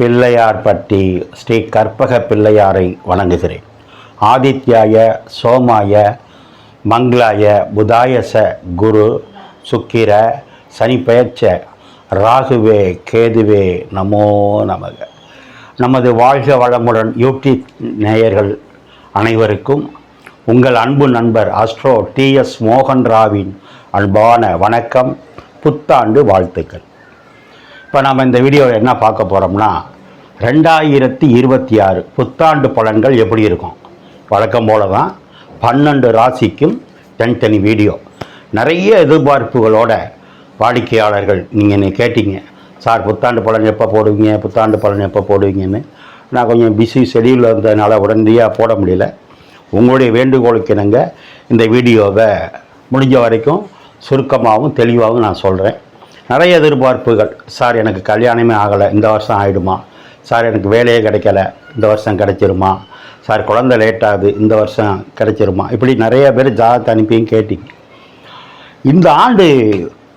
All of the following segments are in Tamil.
பிள்ளையார்பட்டி ஸ்ரீ கற்பக பிள்ளையாரை வணங்குகிறேன். ஆதித்யாய சோமாய மங்களாய புதாயச குரு சுக்கிர சனி பெயர்ச்ச ராகுவே கேதுவே நமோ நமக. நமது வாழ்க வளமுடன் யூடியூப் நேயர்கள் அனைவருக்கும் உங்கள் அன்பு நண்பர் அஸ்ட்ரோ டிஎஸ் மோகன் ராவின் அன்பான வணக்கம் புத்தாண்டு வாழ்த்துக்கள். இப்போ நம்ம இந்த வீடியோவில் என்ன பார்க்க போகிறோம்னா ரெண்டாயிரத்தி இருபத்தி ஆறு புத்தாண்டு பலன்கள் எப்படி இருக்கும்? வழக்கம் போல தான் பன்னெண்டு ராசிக்கும் தனித்தனி வீடியோ. நிறைய எதிர்பார்ப்புகளோட வாடிக்கையாளர்கள் நீங்கள் என்னை கேட்டீங்க சார் புத்தாண்டு பலன் எப்போ போடுவீங்க? புத்தாண்டு பலன் எப்போ போடுவீங்கன்னு? நான் கொஞ்சம் பிஸி ஷெடியூலில் இருந்ததுனால உடனடியாக போட முடியல. உங்களுடைய வேண்டுகோளுக்கு இணங்க இந்த வீடியோவை முடிஞ்ச வரைக்கும் சுருக்கமாகவும் தெளிவாகவும் நான் சொல்கிறேன் நிறைய எதிர்பார்ப்புகள் சார் எனக்கு கல்யாணமே ஆகலை இந்த வருஷம் ஆகிடுமா சார் எனக்கு வேலையே கிடைக்கல. இந்த வருஷம் கிடைச்சிருமா? சார் குழந்த லேட்டாகுது இந்த வருஷம் கிடைச்சிருமா? இப்படி நிறைய பேர் ஜாதகத்தை அனுப்பியும் கேட்டீங்க. இந்த ஆண்டு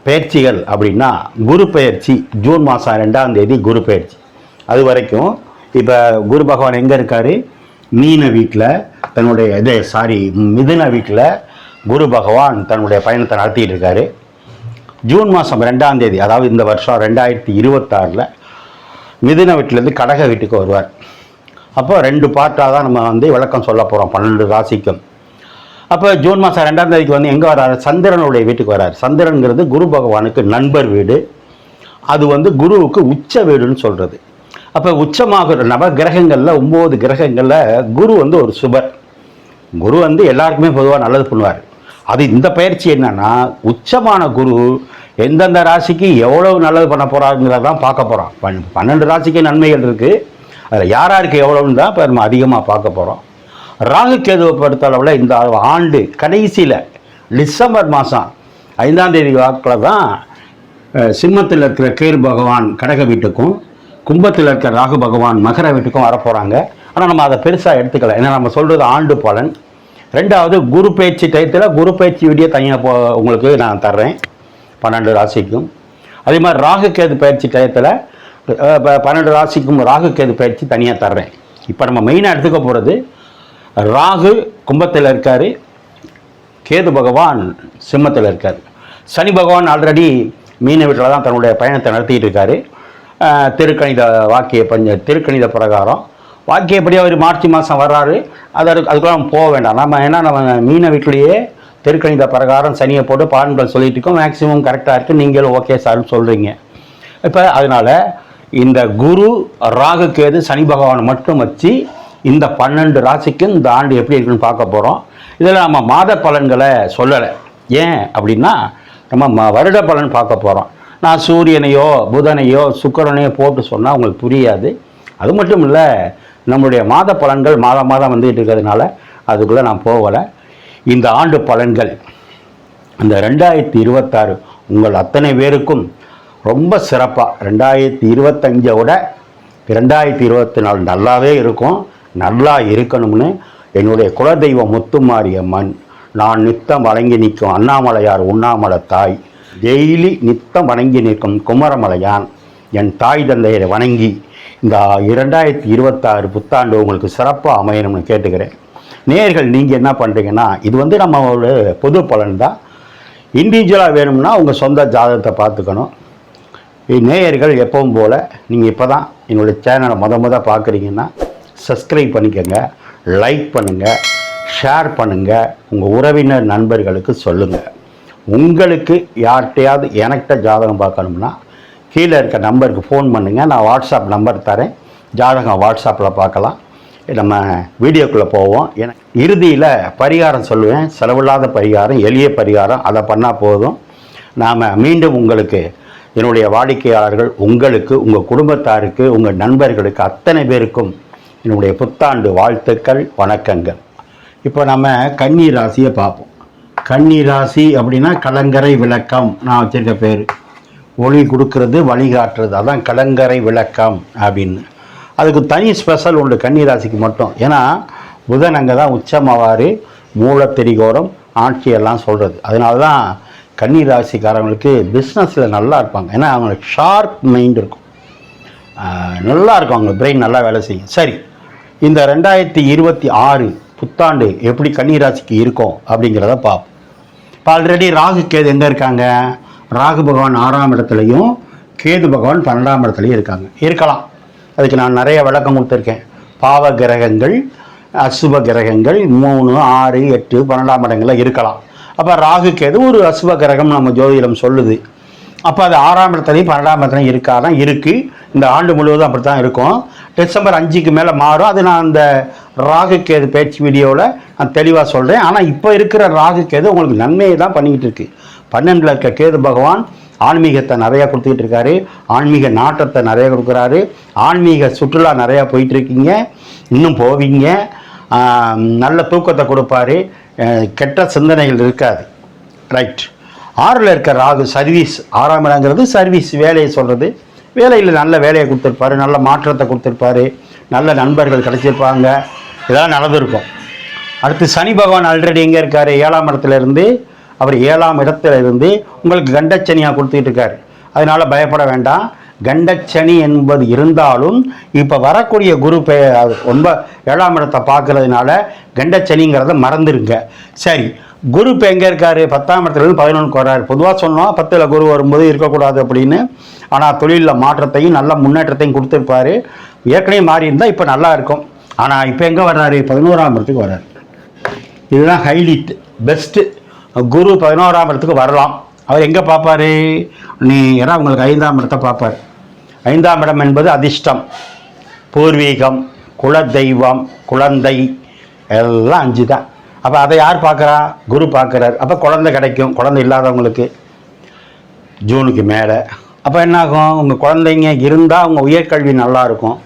பயிற்சிகள் அப்படின்னா குரு பயிற்சி ஜூன் மாதம் ரெண்டாம் தேதி குரு பயிற்சி. அது வரைக்கும் இப்போ குரு பகவான் எங்கே இருக்கார்? மீன வீட்டில் தன்னுடைய இது சாரி மிதுன வீட்டில் குரு பகவான் தன்னுடைய பயணத்தை நடத்திட்டு இருக்காரு. ஜூன் மாதம் ரெண்டாம் தேதி அதாவது இந்த வருஷம் ரெண்டாயிரத்தி இருபத்தாறில் மிதுன வீட்டிலேருந்து கடக வீட்டுக்கு வருவார். அப்போ ரெண்டு பார்ட்டாக தான் நம்ம வந்து விளக்கம் சொல்ல போகிறோம் பன்னெண்டு ராசிக்கும். அப்போ ஜூன் மாதம் ரெண்டாம் தேதிக்கு வந்து எங்கே வராரு? சந்திரனுடைய வீட்டுக்கு வராரு. சந்திரனுங்கிறது குரு பகவானுக்கு நண்பர் வீடு. அது வந்து குருவுக்கு உச்ச வீடுன்னு சொல்கிறது அப்போ உச்சமாகிற நவ கிரகங்களில் ஒம்பது கிரகங்களில் குரு வந்து ஒரு சுபர். குரு வந்து எல்லாருக்குமே பொதுவாக நல்லது பண்ணுவார். அது இந்த பயிற்சி என்னன்னா உச்சமான குரு எந்தெந்த ராசிக்கு எவ்வளவு நல்லது பண்ண போகிறாங்கிறத தான் பார்க்க போகிறோம் பன்னெண்டு ராசிக்கு நன்மைகள் இருக்குது அதில் யார் யாருக்கு எவ்வளோன்னு தான் இப்போ நம்ம அதிகமாக பார்க்க போகிறோம் ராகு கேதுவை பொறுத்தளவில் இந்த ஆண்டு கடைசியில் டிசம்பர் மாதம் ஐந்தாம் தேதி வாக்கில் தான் சிம்மத்தில் இருக்கிற கேர் பகவான் கடக வீட்டுக்கும் கும்பத்தில் இருக்கிற ராகு பகவான் மகர வீட்டுக்கும் வரப்போகிறாங்க ஆனால் நம்ம அதை பெருசாக எடுத்துக்கல. ஏன்னா நம்ம சொல்கிறது ஆண்டு பலன். ரெண்டாவது குரு பயிற்சி டயத்தில் குரு பயிற்சி வீடியோ தனியாக போ உங்களுக்கு நான் தர்றேன். பன்னெண்டு ராசிக்கும். அதே மாதிரி ராகு கேது பயிற்சி டயத்தில் பன்னெண்டு ராசிக்கும் ராகு கேது பயிற்சி தனியாக தர்றேன். இப்போ நம்ம மெயினாக எடுத்துக்க போகிறது ராகு கும்பத்தில் இருக்கார் கேது பகவான் சிம்மத்தில் இருக்கார். சனி பகவான் ஆல்ரெடி மீன வீட்டில் தான் தன்னுடைய பயணத்தை நடத்திட்டு இருக்காரு. திருக்கணித வாக்கிய பஞ்ச திருக்கணித பிரகாரம். வாக்கியப்படி அவர் மார்ச் மாதம் வர்றாரு. அதற்கு அதுக்கு- போக வேண்டாம். நம்ம ஏன்னா நம்ம மீன வீட்டிலேயே தெருக்கணித பிரகாரம் சனியை போட்டு பலன்கள் சொல்லிட்டு இருக்கோம். மேக்ஸிமம் கரெக்டாக இருக்குது நீங்களும் ஓகே சார்னு சொல்கிறீங்க இப்போ அதனால் இந்த குரு ராகு கேது சனி பகவான் மட்டும் வச்சு இந்த பன்னெண்டு ராசிக்கும் இந்த ஆண்டு எப்படி இருக்குன்னு பார்க்க போகிறோம் இதில் நம்ம மாத பலன்களை சொல்லலை. ஏன் அப்படின்னா நம்ம ம வருட பலன் பார்க்க போகிறோம் நான் சூரியனையோ புதனையோ சுக்கரனையோ போட்டு சொன்னால் உங்களுக்கு புரியாது. அது மட்டும் இல்லை நம்மளுடைய மாத பலன்கள் மாதம் மாதம் வந்துகிட்டு இருக்கிறதுனால அதுக்குள்ளே நான் போகலை. இந்த ஆண்டு பலன்கள். இந்த ரெண்டாயிரத்தி இருபத்தாறு உங்கள் அத்தனை பேருக்கும் ரொம்ப சிறப்பாக ரெண்டாயிரத்தி இருபத்தஞ்சை விட ரெண்டாயிரத்தி இருபத்தி நாலு நல்லாவே இருக்கும். நல்லா இருக்கணும்னு என்னுடைய குலதெய்வம் முத்துமாரியம்மன் நான் நித்தம் வணங்கி நிற்கும் அண்ணாமலையார் உண்ணாமலை தாய். டெய்லி நித்தம் வணங்கி நிற்கும் குமரமலையான் என் தாய் தந்தையரை வணங்கி இந்த இரண்டாயிரத்தி இருபத்தாறு புத்தாண்டு உங்களுக்கு சிறப்பாக அமையணும்னு கேட்டுக்கிறேன். நேர்கள் நீங்கள் என்ன பண்ணுறீங்கன்னா இது வந்து நம்ம ஒரு பொது பலன் தான் இண்டிவிஜுவலாக வேணும்னா உங்கள் சொந்த ஜாதகத்தை பார்த்துக்கணும். நேயர்கள் எப்பவும் போல் நீங்கள் இப்போ தான் என்னுடைய சேனலை மொத முத பார்க்குறீங்கன்னா சப்ஸ்கிரைப் பண்ணிக்கோங்க லைக் பண்ணுங்கள் ஷேர் பண்ணுங்கள் உங்கள் உறவினர் நண்பர்களுக்கு சொல்லுங்கள் உங்களுக்கு யார்கிட்டையாவது எனக்கிட்ட ஜாதகம் பார்க்கணும்னா கீழே இருக்க நம்பருக்கு ஃபோன் பண்ணுங்கள் நான் வாட்ஸ்அப் நம்பர் தரேன். ஜாதகம் வாட்ஸ்அப்பில் பார்க்கலாம். நம்ம வீடியோக்குள்ளே போவோம். எனக்கு இறுதியில் பரிகாரம் சொல்லுவேன். செலவில்லாத பரிகாரம் எளிய பரிகாரம். அதை பண்ணால் போதும். நாம் மீண்டும் உங்களுக்கு என்னுடைய வாடிக்கையாளர்கள் உங்களுக்கு உங்கள் குடும்பத்தாருக்கு உங்கள் நண்பர்களுக்கு அத்தனை பேருக்கும் என்னுடைய புத்தாண்டு வாழ்த்துக்கள் வணக்கங்கள். இப்போ நம்ம கன்னி ராசியை பார்ப்போம். கன்னி ராசி அப்படின்னா கலங்கரை விளக்கம். நான் வச்சுருக்க பேர். ஒளி கொடுக்கறது வழிகாட்டுறது அதான் கலங்கரை விளக்கம் அப்படின்னு. அதுக்கு தனி ஸ்பெஷல் உண்டு கன்னிராசிக்கு மட்டும். ஏன்னா புதன் அங்கே தான் உச்சமாவார் மூலத்திரிகோரம் ஆட்சியெல்லாம் சொல்கிறது அதனால தான் கன்னி ராசிக்காரங்களுக்கு பிஸ்னஸில் நல்லா இருப்பாங்க. ஏன்னா அவங்களுக்கு ஷார்ப் மைண்ட் இருக்கும். நல்லா இருக்கும். அவங்க பிரெயின் நல்லா வேலை செய்யும். சரி இந்த ரெண்டாயிரத்தி இருபத்தி ஆறு புத்தாண்டு எப்படி கன்னிராசிக்கு இருக்கும் அப்படிங்கிறத பார்ப்போம். இப்போ ஆல்ரெடி ராகு கேது எங்கே இருக்காங்க? ராகு பகவான் ஆறாம் இடத்துலையும் கேது பகவான் பன்னெண்டாம் இடத்துலையும் இருக்காங்க. இருக்கலாம். அதுக்கு நான் நிறைய விளக்கம் கொடுத்துருக்கேன். பாவ கிரகங்கள் அசுப கிரகங்கள் மூணு ஆறு எட்டு பன்னெண்டாம் இடங்களில் இருக்கலாம். அப்போ ராகு கேது ஒரு அசுப கிரகம் நம்ம ஜோதிடம் சொல்லுது. அப்போ அது ஆறாம் இடத்துலையும் பன்னெண்டாம் இடத்துலையும் இருக்கானா இருக்குது இந்த ஆண்டு முழுவதும் அப்படி தான் இருக்கும். டிசம்பர் அஞ்சுக்கு மேலே மாறும். அது நான் அந்த ராகு கேது பேச்சு வீடியோவில் நான் தெளிவாக சொல்கிறேன் ஆனால் இப்போ இருக்கிற ராகு கேது உங்களுக்கு நன்மையை தான் பண்ணிக்கிட்டு இருக்கு. பன்னெண்டில் இருக்க கேது பகவான் ஆன்மீகத்தை நிறையா கொடுத்துக்கிட்டு இருக்காரு. ஆன்மீக நாட்டத்தை நிறைய கொடுக்குறாரு. ஆன்மீக சுற்றுலா நிறையா போயிட்டுருக்கீங்க. இன்னும் போவீங்க. நல்ல தூக்கத்தை கொடுப்பாரு. கெட்ட சிந்தனைகள் இருக்காது. ரைட் ஆறில் இருக்க ராகு சர்வீஸ் ஆறாம் இடங்கிறது சர்வீஸ் வேலையை சொல்கிறது வேலையில் நல்ல வேலையை கொடுத்துருப்பாரு. நல்ல மாற்றத்தை கொடுத்துருப்பாரு. நல்ல நண்பர்கள் கிடச்சிருப்பாங்க. இதெல்லாம் நடந்திருக்கும். அடுத்து சனி பகவான் ஆல்ரெடி எங்கே இருக்கார்? ஏழாம் இடத்துலேருந்து அவர் ஏழாம் இடத்துல இருந்து உங்களுக்கு கண்டச்சனியாக கொடுத்துக்கிட்டு இருக்காரு அதனால் பயப்பட வேண்டாம். கண்டச்சனி என்பது இருந்தாலும் இப்போ வரக்கூடிய குரு ரொம்ப ஏழாம் இடத்தை பார்க்கறதுனால கண்டச்சனிங்கிறத மறந்துருங்க. சரி குரு இப்போ எங்கே இருக்கார்? பத்தாம் இடத்துலேருந்து பதினொன்றுக்கு வர்றாரு. பொதுவாக சொன்னோம் பத்தில் குரு வரும்போது இருக்கக்கூடாது அப்படின்னு. ஆனால் தொழிலில் மாற்றத்தையும் நல்ல முன்னேற்றத்தையும் கொடுத்துருப்பாரு. ஏற்கனவே மாறி இருந்தால் இப்போ நல்லா இருக்கும். ஆனால் இப்போ எங்கே வர்றாரு? பதினோராம் இடத்துக்கு வர்றாரு. இதுதான் ஹைலைட் பெஸ்ட்டு குரு பதினோராம் இடத்துக்கு வரலாம். அவர் எங்கே பார்ப்பாரு? நீ ஏன்னா உங்களுக்கு ஐந்தாம் இடத்தை பார்ப்பார். ஐந்தாம் இடம் என்பது அதிர்ஷ்டம். பூர்வீகம் குலதெய்வம் குழந்தை எல்லாம் அஞ்சு தான் அப்போ அதை யார் பார்க்குறா? குரு பார்க்குறாரு. அப்போ குழந்தை கிடைக்கும். குழந்தை இல்லாதவங்களுக்கு ஜூனுக்கு மேலே. அப்போ என்ன ஆகும் உங்கள் குழந்தைங்க இருந்தால் உங்கள் உயர்கல்வி நல்லாயிருக்கும்.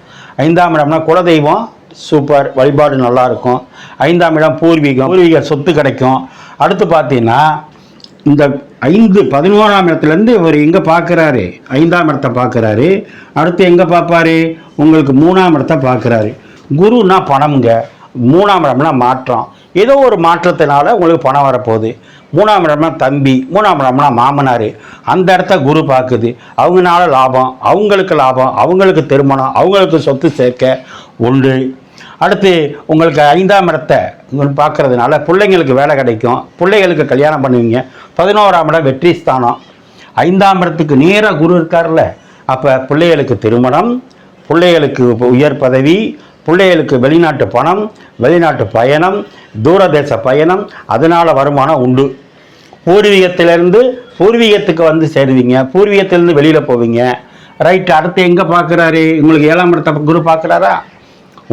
ஐந்தாம் இடம்னா குலதெய்வம் சூப்பர். வழிபாடு நல்லாயிருக்கும். ஐந்தாம் இடம் பூர்வீகம். பூர்வீக சொத்து கிடைக்கும். அடுத்து பார்த்தீங்கன்னா இந்த ஐந்து பதினோராம் இடத்துலேருந்து இவர் எங்கே பார்க்குறாரு? ஐந்தாம் இடத்தை பார்க்குறாரு. அடுத்து எங்கே பார்ப்பாரு? உங்களுக்கு மூணாம் இடத்தை பார்க்குறாரு. குருன்னா பணம்ங்க. மூணாம் இடம்னா மாற்றம். ஏதோ ஒரு மாற்றத்தினால உங்களுக்கு பணம் வரப்போகுது. மூணாம் இடம்னா தம்பி மூணாம் இடம்னா மாமனார். அந்த இடத்த குரு பார்க்குது. அவங்கனால லாபம் அவங்களுக்கு லாபம் அவங்களுக்கு திருமணம் அவங்களுக்கு சொத்து சேர்க்க ஒன்று அடுத்து உங்களுக்கு ஐந்தாம் இடத்தை பார்க்கறதுனால பிள்ளைங்களுக்கு வேலை கிடைக்கும். பிள்ளைகளுக்கு கல்யாணம் பண்ணுவீங்க. பதினோராம் இடம் வெற்றி ஸ்தானம். ஐந்தாம் இடத்துக்கு நேராக குரு இருக்கார்ல அப்போ பிள்ளைகளுக்கு திருமணம் பிள்ளைகளுக்கு உயர் பதவி பிள்ளைகளுக்கு வெளிநாட்டு பணம் வெளிநாட்டு பயணம் தூரதேச பயணம் அதனால் வருமானம் உண்டு. பூர்வீகத்திலேருந்து பூர்வீகத்துக்கு வந்து சேருவீங்க. பூர்வீகத்திலேருந்து வெளியில் போவீங்க. ரைட் அடுத்து எங்கே பார்க்குறாரு? உங்களுக்கு ஏழாம் இடத்தை குரு பார்க்குறாரா?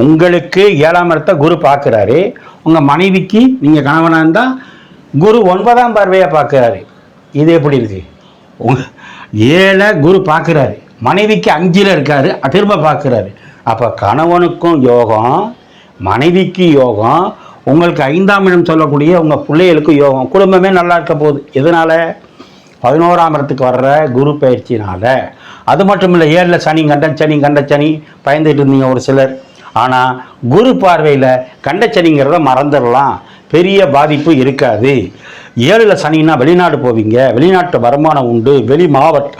உங்களுக்கு ஏழாம் இடத்தை குரு பார்க்குறாரு. உங்கள் மனைவிக்கு நீங்கள் கணவனாக இருந்தால் குரு ஒன்பதாம் பார்வையாக பார்க்குறாரு. இது எப்படி இருக்கு? உங்க ஏழை குரு பார்க்குறாரு. மனைவிக்கு அஞ்சில் இருக்காரு. திரும்ப பார்க்குறாரு. அப்போ கணவனுக்கும் யோகம் மனைவிக்கு யோகம் உங்களுக்கு ஐந்தாம் இடம் சொல்லக்கூடிய உங்கள் பிள்ளைகளுக்கு யோகம். குடும்பமே நல்லா இருக்க போகுது. எதனால்? பதினோராம் இடத்துக்கு வர்ற குரு பயிற்சினால் அது மட்டும் இல்லை ஏழில் சனி கண்ட சனி கண்ட சனி பயந்துட்டு இருந்தீங்க ஒரு சிலர். ஆனால் குரு பார்வையில் கண்டச்சனிங்கிறத மறந்துடலாம். பெரிய பாதிப்பு இருக்காது. ஏழில் சனின்னா வெளிநாடு போவீங்க. வெளிநாட்டு வருமானம் உண்டு. வெளி மாவட்ட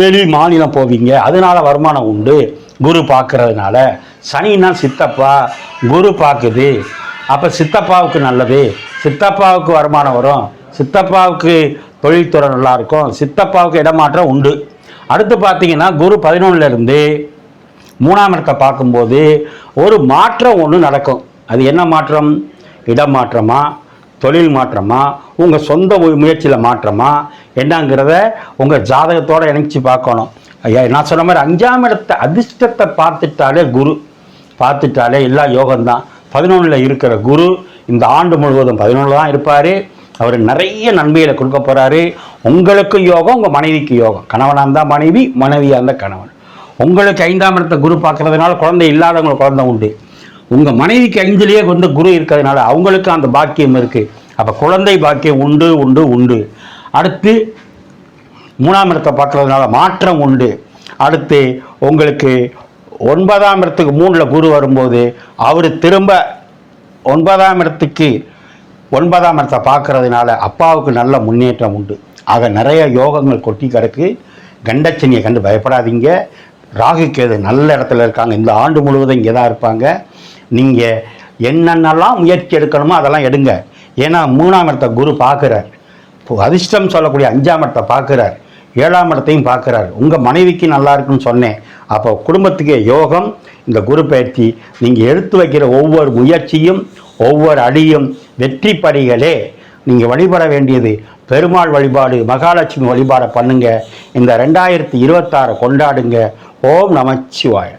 வெளி மாநிலம் போவீங்க. அதனால வருமானம் உண்டு. குரு பார்க்கறதுனால. சனின்னா சித்தப்பா குரு பார்க்குது. அப்போ சித்தப்பாவுக்கு நல்லது. சித்தப்பாவுக்கு வருமானம் வரும். சித்தப்பாவுக்கு தொழில்துறை நல்லாயிருக்கும் சித்தப்பாவுக்கு இடமாற்றம் உண்டு. அடுத்து பார்த்தீங்கன்னா குரு பதினொன்னுலேருந்து மூணாம் இடத்தை பார்க்கும்போது ஒரு மாற்றம் ஒன்று நடக்கும். அது என்ன மாற்றம்? இடம் மாற்றமா? தொழில் மாற்றமா? உங்கள் சொந்த முயற்சியில் மாற்றமா? என்னங்கிறத உங்கள் ஜாதகத்தோடு இணைச்சி பார்க்கணும். ஐயா நான் சொன்ன மாதிரி அஞ்சாம் இடத்தை அதிர்ஷ்டத்தை பார்த்துட்டாலே குரு. பார்த்துட்டாலே எல்லா யோகம்தான். பதினொன்றில் இருக்கிற குரு இந்த ஆண்டு முழுவதும் பதினொன்று தான் இருப்பார். அவர் நிறைய நன்மைகளை கொடுக்க போகிறாரு உங்களுக்கு யோகம் உங்கள் மனைவிக்கு யோகம். கணவனாக இருந்தால் மனைவி மனைவியாக இருந்தால் கணவன். உங்களுக்கு ஐந்தாம் இடத்தை குரு பார்க்கறதுனால குழந்தை இல்லாதவங்க குழந்தை உண்டு. உங்கள் மனைவிக்கு ஐந்துலேயே வந்து குரு இருக்கிறதுனால அவங்களுக்கு அந்த பாக்கியம் இருக்குது அப்போ குழந்தை பாக்கியம் உண்டு உண்டு உண்டு. அடுத்து மூணாம் இடத்தை பார்க்கறதுனால மாற்றம் உண்டு. அடுத்து உங்களுக்கு ஒன்பதாம் இடத்துக்கு மூணில் குரு வரும்போது அவர் திரும்ப ஒன்பதாம் இடத்துக்கு ஒன்பதாம் இடத்தை பார்க்கறதுனால அப்பாவுக்கு நல்ல முன்னேற்றம் உண்டு. ஆக நிறைய யோகங்கள் கொட்டி கிடக்கு. கண்டச்சனியை கண்டு பயப்படாதீங்க. ராகு கேது நல்ல இடத்துல இருக்காங்க. இந்த ஆண்டு முழுவதும் இங்கே தான் இருப்பாங்க. நீங்கள் என்னென்னலாம் முயற்சி எடுக்கணுமோ அதெல்லாம் எடுங்க. ஏன்னா மூணாம் இடத்த குரு பார்க்குறார். அதிர்ஷ்டம் சொல்லக்கூடிய அஞ்சாம் இடத்தை பார்க்குறார். ஏழாம் இடத்தையும் பார்க்குறார். உங்கள் மனைவிக்கு நல்லா இருக்குன்னு சொன்னேன். அப்போ குடும்பத்துக்கு யோகம் இந்த குரு பயிற்சி நீங்கள் எடுத்து வைக்கிற ஒவ்வொரு முயற்சியும் ஒவ்வொரு அடியும் வெற்றி படிகளே. நீங்கள் வழிபட வேண்டியது பெருமாள் வழிபாடு மகாலட்சுமி வழிபாடை பண்ணுங்க. இந்த ரெண்டாயிரத்தி இருபத்தாறை கொண்டாடுங்க. ஓம் நமச்சிவாய.